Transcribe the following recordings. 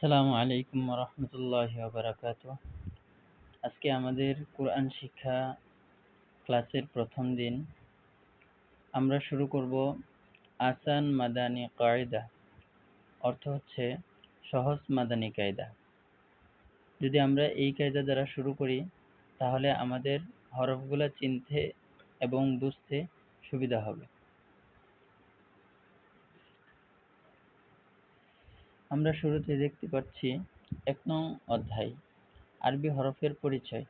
আসসালামু আলাইকুম রহমতুল্লাহ বারাকাত আজকে আমাদের কোরআন শিক্ষা ক্লাসের প্রথম দিন। আমরা শুরু করব আসান মাদানি কায়দা, অর্থ হচ্ছে সহজ মাদানি কায়দা। যদি আমরা এই কায়দা দ্বারা শুরু করি, তাহলে আমাদের হরফগুলা চিনতে এবং বুঝতে সুবিধা হবে। আমরা শুরুতে দেখতে পাচ্ছি এক নং অধ্যায় আরবি হরফের পরিচয়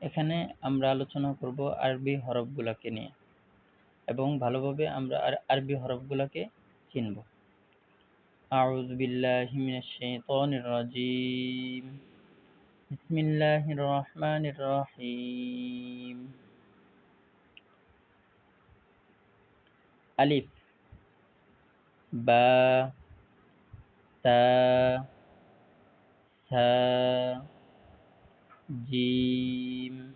এখানে আমরা আলোচনা করব আরবি হরফগুলোকে নিয়ে এবং ভালোভাবে আমরা আরবি হরফগুলোকে চিনব أعوذ بالله من الشيطان الرجيم بسم الله الرحمن الرحيم ألف با تا ثا جيم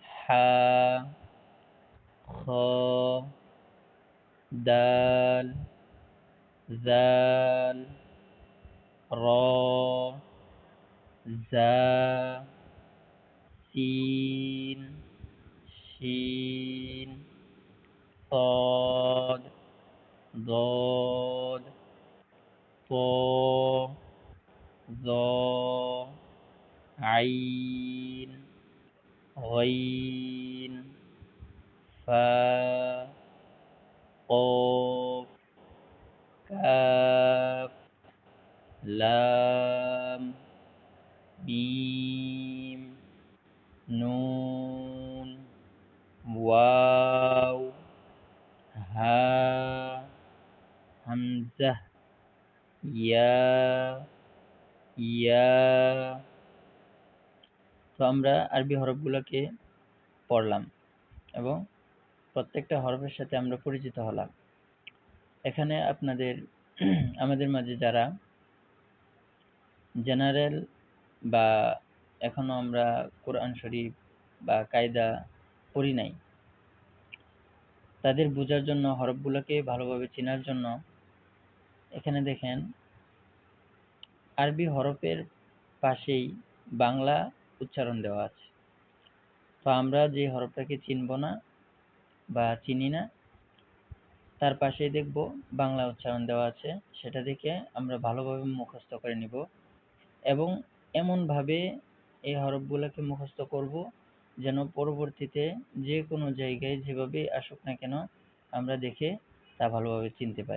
حا خ دال ذال را زا سين شين صاد ضاد طا ظا عين غين فا قاف كاف لام ميم نون واو ها همزه ইয়া ইয়া। তো আমরা আরবি হরফগুলোকে পড়লাম এবং প্রত্যেকটা হরফের সাথে আমরা পরিচিত হলাম। এখানে আপনাদের, আমাদের মাঝে যারা জেনারেল বা এখনও আমরা কোরআন শরীফ বা কায়দা পড়ি নাই, তাদের বোঝার জন্য, হরফগুলোকে ভালোভাবে চেনার জন্য এখানে দেখেন, আরবি হরফের পাশেই বাংলা উচ্চারণ দেওয়া আছে। তো আমরা যে হরফটাকে চিনব না বা চিনি না, তার পাশেই দেখব বাংলা উচ্চারণ দেওয়া আছে। সেটা দেখে আমরা ভালোভাবে মুখস্থ করে নিব এবং এমনভাবে এই হরফগুলোকে মুখস্থ করব যেন পরবর্তীতে যে কোনো জায়গায় যেভাবে আসুক না কেন আমরা দেখে তা ভালোভাবে চিনতে পারি।